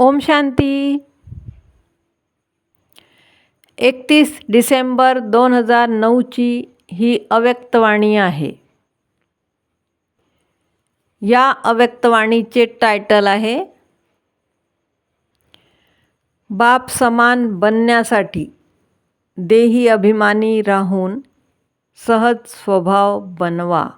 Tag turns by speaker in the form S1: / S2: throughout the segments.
S1: ओम शांती. एकतीस डिसेंबर दोन हजार नऊची ही अव्यक्तवाणी आहे. या अव्यक्तवाणीचे टायटल आहे बाप समान बनण्यासाठी देही अभिमानी राहून सहज स्वभाव बनवा.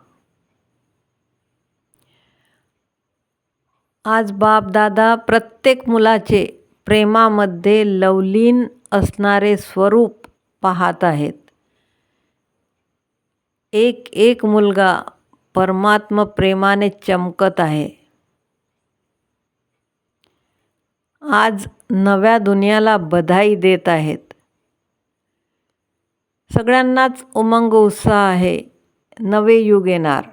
S1: आज बापदादा प्रत्येक मुलाचे प्रेमामध्ये लवलीन असणारे स्वरूप पाहत आहेत. एक एक मुलगा परमात्म प्रेमाने चमकत आहे. आज नव्या दुनियाला बधाई देत आहेत. सगळ्यांनाच उमंग उत्साह आहे. नवे युग येणार.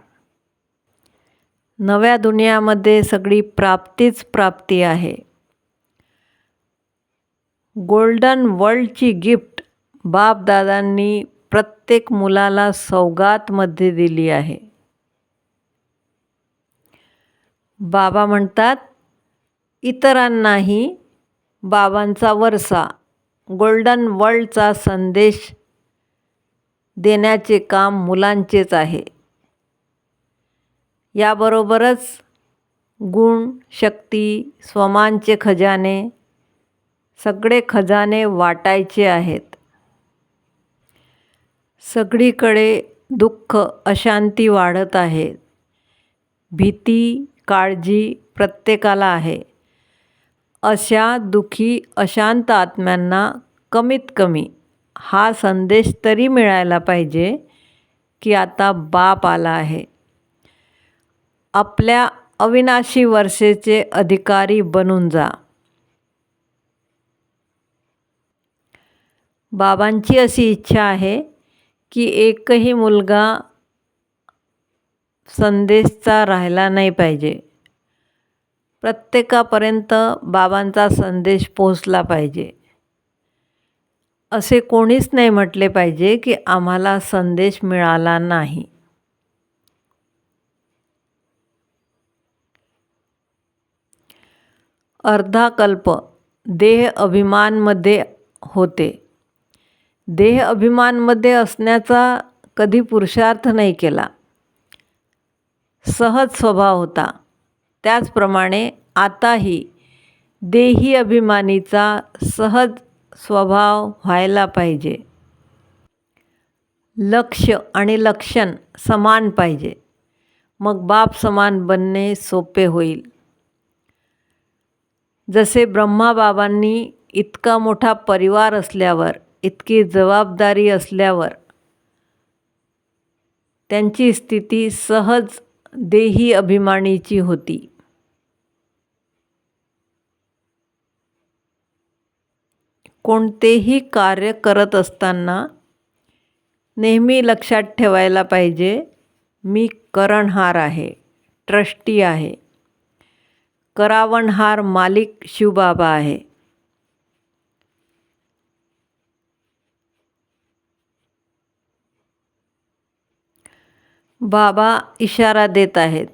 S1: नव्या दुनियामध्ये सगळी प्राप्तीच प्राप्ती आहे. गोल्डन वर्ल्डची गिफ्ट बापदादांनी प्रत्येक मुलाला सौगातमध्ये दिली आहे. बाबा म्हणतात इतरांनाही बाबांचा वरसा गोल्डन वर्ल्डचा संदेश देण्याचे काम मुलांचेच आहे. याबरोबरच गुण शक्ती स्वमानचे खजाने सगळे खजाने वाटायचे आहेत. सगळीकडे दुःख अशांती वाढत आहे. भीती काळजी प्रत्येकाला आहे. अशा दुःखी अशांत आत्म्यांना कमीत कमी हा संदेश तरी मिळायला पाहिजे की आता बाप आला आहे. आपल्या अविनाशी वर्षेचे अधिकारी बनून जा. बाबांची अशी इच्छा आहे की एकही मुलगा संदेशचा राहिला नाही पाहिजे. प्रत्येकापर्यंत बाबांचा संदेश पोहोचला पाहिजे. असे कोणीच नाही म्हटले पाहिजे की आम्हाला संदेश मिळाला नाही. अर्धाकल्प देह अभिमानमध्ये होते. देह अभिमानमध्ये असण्याचा कधी पुरुषार्थ नाही केला. सहज स्वभाव होता. त्याचप्रमाणे आताही देही अभिमानीचा सहज स्वभाव व्हायला पाहिजे. लक्ष आणि लक्षण समान पाहिजे. मग बाप समान बनणे सोपे होईल. जसे ब्रह्माबाबांनी इतका मोठा परिवार असल्यावर इतकी जबाबदारी असल्यावर त्यांची स्थिती सहज देही अभिमानीची होती. कोणतेही कार्य करत असताना नेहमी लक्षात ठेवायला पाहिजे मी करणहार आहे ट्रस्टी आहे. करावणहार मालिक शिवबाबा आहे. बाबा इशारा देत आहेत,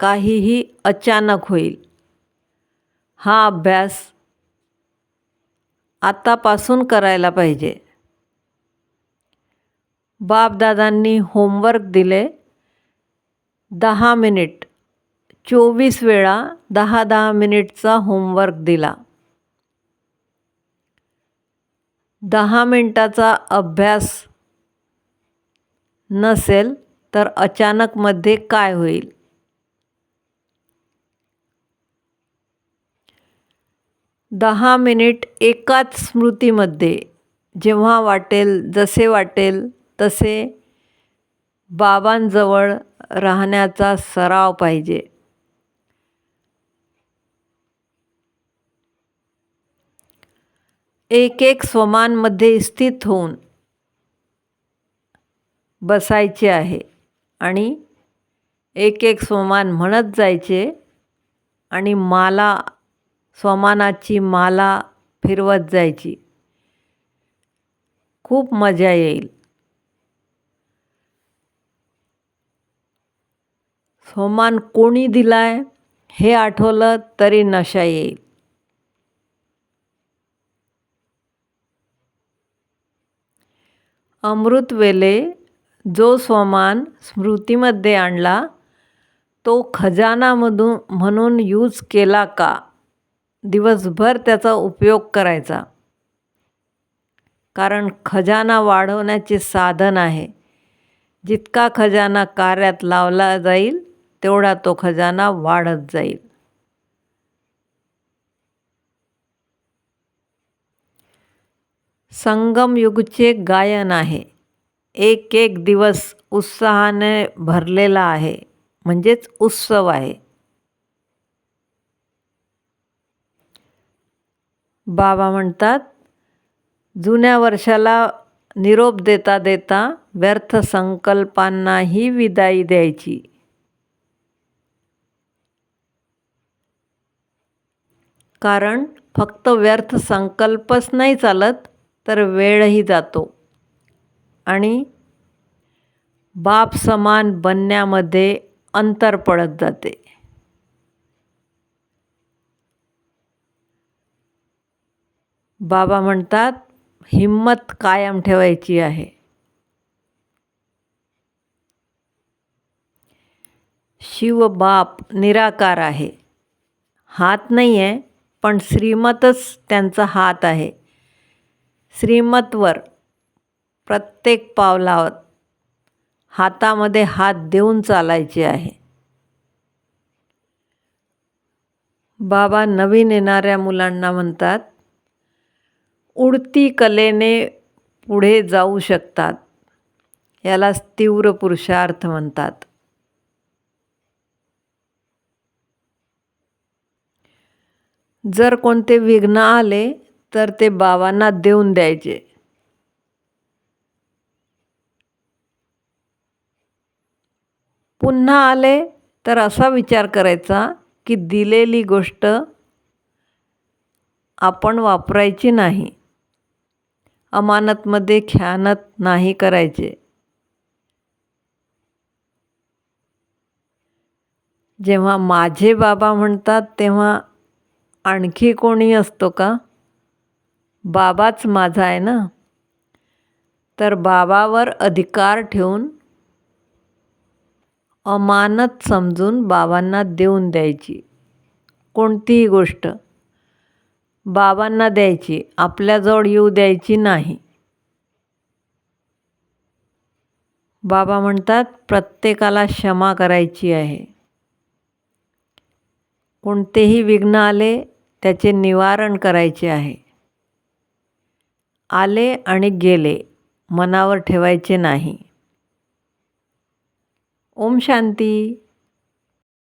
S1: काहीही अचानक होईल. हा अभ्यास आतापासून करायला पाहिजे. बापदादांनी होमवर्क दिले दहा मिनिट. चोवीस वेळा दहा दहा मिनिटचा होमवर्क दिला. दहा मिनटाचा अभ्यास नसेल तर अचानकमध्ये काय होईल? दहा मिनिट एकाच स्मृतीमध्ये जेव्हा वाटेल जसे वाटेल तसे बाबांजवळ राहण्याचा सराव पाहिजे. एक एक स्वमानमध्ये स्थित होऊन बसायचे आहे आणि एक एक स्वमान म्हणत जायचे आणि माला स्वमानाची माला फिरवत जायची. खूप मजा येईल. स्वमान कोणी दिलाय हे आठवलं तरी नशा येईल. अमृतवेले जो स्वमान स्मृतीमध्ये आणला तो खजानामधून म्हणून यूज केला का? दिवसभर त्याचा उपयोग करायचा. कारण खजाना वाढवण्याचे साधन आहे. जितका खजाना कार्यात लावला जाईल तेवढा तो खजाना वाढत जाईल. संगमयुगचे गायन आहे. एक एक दिवस उत्साहाने भरलेला आहे. म्हणजेच उत्सव आहे. बाबा म्हणतात जुन्या वर्षाला निरोप देता देता व्यर्थ संकल्पांनाही विदाई द्यायची. कारण फक्त व्यर्थ संकल्पच नाही चालत तर वेळही जातो. आणि बाप समान बनण्यामध्ये अंतर पडत जाते. बाबा म्हणतात हिम्मत कायम ठेवायची आहे. शिव बाप निराकार आहे. हात नाही आहे पण श्रीमतच त्यांचा हात आहे. श्रीमतवर प्रत्येक पावलावर हातामध्ये हात देऊन चालायचे आहे. बाबा नवीन येणाऱ्या मुलांना म्हणतात उडती कलेने पुढे जाऊ शकतात. यालाच तीव्र पुरुषार्थ म्हणतात. जर कोणते विघ्न आले तर ते बाबांना देऊन द्यायचे. पुन्हा आले तर असा विचार करायचा की दिलेली गोष्ट आपण वापरायची नाही. अमानतमध्ये ख्यानत नाही करायचे. जेव्हा माझे बाबा म्हणतात तेव्हा आणखी कोणी असतो का? बाबाच माझा आहे ना? तर बाबावर अधिकार ठेवून अमानत समजून बाबांना देऊन द्यायची. कोणतीही गोष्ट. बाबांना द्यायची. आपल्याजवळ येऊ द्यायची नाही. बाबा म्हणतात प्रत्येकाला क्षमा करायची आहे. कोणतेही विघ्न आले त्याचे निवारण करायचे आहे. आले आणि गेले मनावर ठेवायचे नाही. ओम शांती.